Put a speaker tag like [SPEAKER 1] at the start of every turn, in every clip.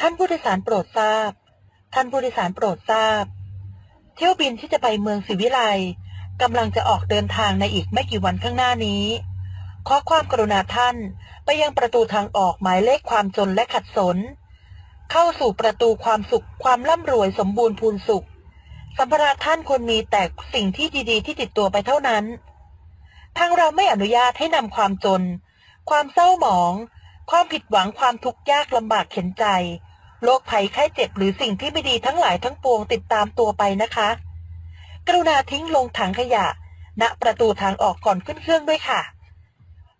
[SPEAKER 1] ท่านผู้โดยสารโปรดทราบ ท่านผู้โดยสารโปรดทราบ เที่ยวบินที่จะไปเมืองศรีวิไลกำลังจะออกเดินทางในอีกไม่กี่วันข้างหน้านี้ ขอความกรุณาท่านไปยังประตูทางออกหมายเลขความจนและขัดสน เข้าสู่ประตูความสุขความร่ำรวยสมบูรณ์พูนสุขสัมภาระท่านควรมีแต่สิ่งที่ดีๆ ที่ติดตัวไปเท่านั้น ทางเราไม่อนุญาตให้นำความจน ความเศร้าหมอง ความผิดหวังความทุกข์ยากลำบากเข็นใจ โรคภัยไข้เจ็บหรือสิ่งที่ไม่ดีทั้งหลายทั้งปวงติดตามตัวไปนะคะ กรุณาทิ้งลงถังขยะ ณประตูทางออกก่อนขึ้นเครื่องด้วยค่ะ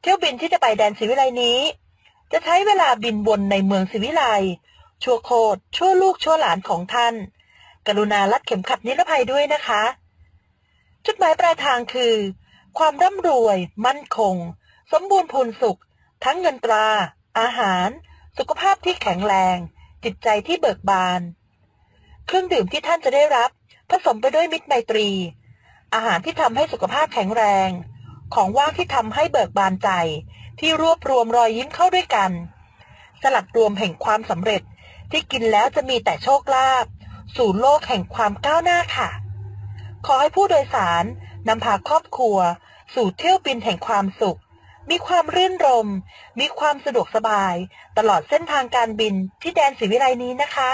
[SPEAKER 1] เที่ยวบินที่จะไปแดนศรีวิไลนี้ จะใช้เวลาบินวนในเมืองศรีวิไลชั่วโคตรชั่วลูกชั่วหลานของท่าน กรุณารัดเข็มขัดนิรภัยด้วยนะคะ จุดหมายปลายทางคือ ความร่ำรวย มั่นคง สมบูรณ์พูนสุข ทั้งเงินตรา อาหาร สุขภาพที่แข็งแรง จิตใจที่เบิกบาน เครื่องดื่มที่ท่านจะได้รับ ผสมไปด้วยมิตรไมตรี อาหารที่ทำให้สุขภาพแข็งแรง ของว่างที่ทำให้เบิกบานใจ ที่รวบรวมรอยยิ้มเข้าด้วยกัน สลัดรวมแห่งความสำเร็จที่กินแล้วจะมีแต่โชคลาภสู่โลกแห่งความก้าวหน้าค่ะ ขอให้ผู้โดยสารนำพาครอบครัว สู่เที่ยวบินแห่งความสุข มีความรื่นรม มีความสะดวกสบาย ตลอดเส้นทางการบินที่แดนสีวิไลนี้นะคะ